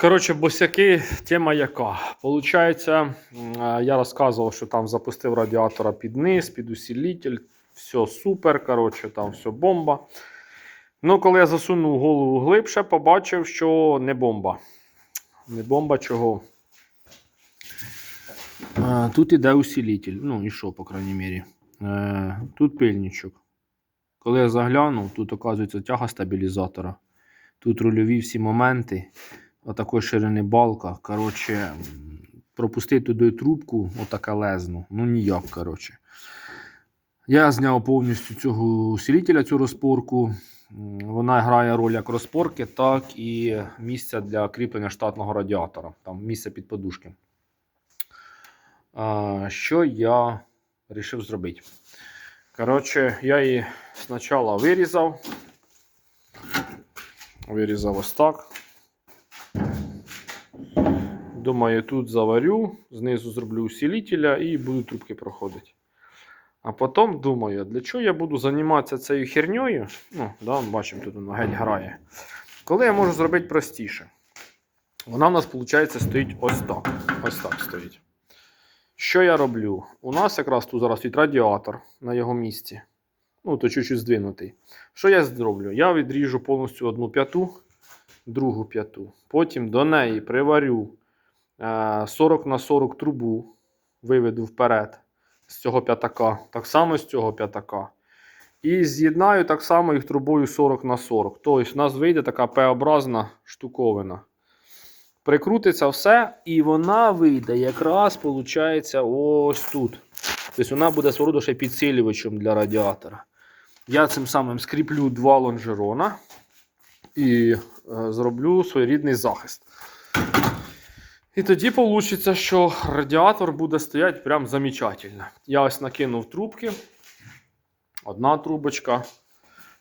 Коротше, босяки, тема яка. Получається, е, я розказував, що там запустив радіатора під низ, під усилитель. Все супер, коротше, там все бомба. Ну, коли я засунув голову глибше, побачив, що не бомба. Не бомба чого. Е, Тут іде усилитель. Ну, і що, по крайній мірі. Е, Тут пильничок. Коли я заглянув, тут оказується тяга стабілізатора. Тут рульові всі моменти. Отакої ширини балка. Коротше, пропустити туди трубку, отака лезну. Ну ніяк, коротше. Я зняв повністю цього усилителя, цю розпорку. Вона грає роль як розпорки, так і місця для кріплення штатного радіатора. Там місце під подушки. Що я вирішив зробити? Коротше, я її спочатку вирізав. Вирізав ось так. Думаю, тут заварю, знизу зроблю усилителя і буду трубки проходити. А потім думаю, для чого я буду займатися цією херньою? Ну, да, бачимо, тут воно геть грає. Коли я можу зробити простіше. Вона в нас, виходить, стоїть ось так. Ось так стоїть. Що я роблю? У нас якраз тут зараз стоїть радіатор на його місці. Ну, то чуть-чуть здвинутий. Що я зроблю? Я відріжу повністю одну п'яту, другу п'яту. Потім до неї приварю 40 на 40 трубу, виведу вперед з цього п'ятака, так само з цього п'ятака. І з'єднаю так само їх трубою 40 на 40. Тобто, у нас вийде така П-образна штуковина. Прикрутиться все, і вона вийде якраз, виходить, ось тут. Тобто вона буде свого ще підсилювачем для радіатора. Я цим самим скріплю два лонжерона і е, зроблю своєрідний захист. І тоді вийде, що радіатор буде стояти прям замечательно. Я ось накинув трубки. Одна трубочка.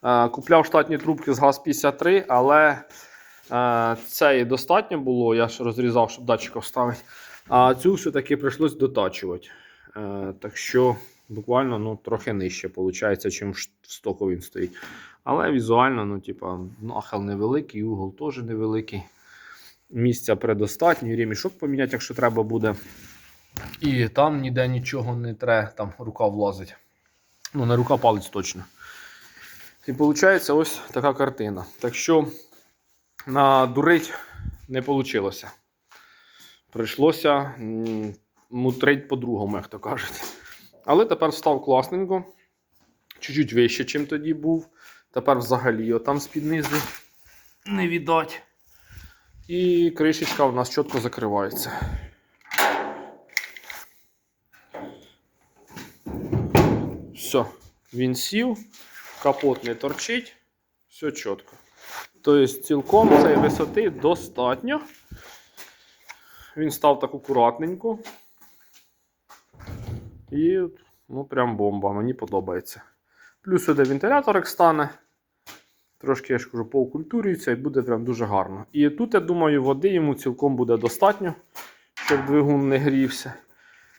Е, Купляв штатні трубки з ГАЗ-53, але е, це і достатньо було. Я ж розрізав, щоб датчика вставити. А цю все-таки прийшлось дотачувати. Е, Так що буквально ну, трохи нижче, виходить, ш- в стоку він стоїть. Але візуально, ну, типа, нахил невеликий, угол теж невеликий. Місця предостатньо, ремішок поміняти, якщо треба буде. І там ніде нічого не треба, там рука влазить. Ну, не рука палець точно. І виходить ось така картина. Так що надурить не вийшло. Прийшлося мутрить по-другому, як то кажуть. Але тепер став класненько. Чуть-чуть вище, ніж тоді був. Тепер взагалі отам з-під низу не віддать. І кришечка у нас чітко закривається. Все, він сів, капот не торчить, все чітко. Тобто, цілком цієї висоти достатньо. Він став так акуратненько. І ну, прям бомба, мені подобається. Плюс сюди вентиляторик стане. Трошки, я ж кажу, поукультурюється і буде прям дуже гарно. І тут, я думаю, води йому цілком буде достатньо, щоб двигун не грівся.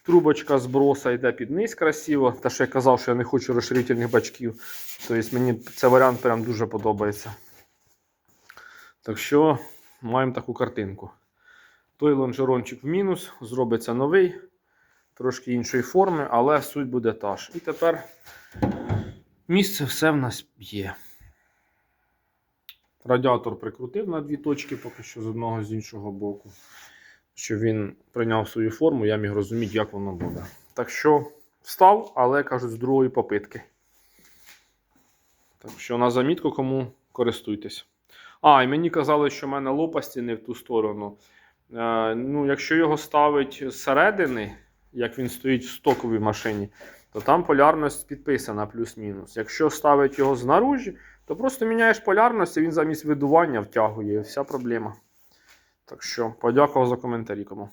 Трубочка зброса йде під низ красиво. Те, що я казав, що я не хочу розширительних бачків. Тобто мені цей варіант прям дуже подобається. Так що маємо таку картинку. Той лонжерончик в мінус, зробиться новий, трошки іншої форми, але суть буде та ж. І тепер місце все в нас є. Радіатор прикрутив на дві точки, поки що з одного з іншого боку. Щоб він прийняв свою форму, я міг розуміти, як воно буде. Так що встав, але кажуть, з другої попитки. Так що на замітку, кому користуйтесь. А, і мені казали, що в мене лопасті не в ту сторону. Е, ну, якщо його ставить зсередини, як він стоїть в стоковій машині, то там полярність підписана плюс-мінус. Якщо ставить його знаружі, то просто міняєш полярність, і він замість видування втягує. Вся проблема. Так що, подякував за коментарі кому.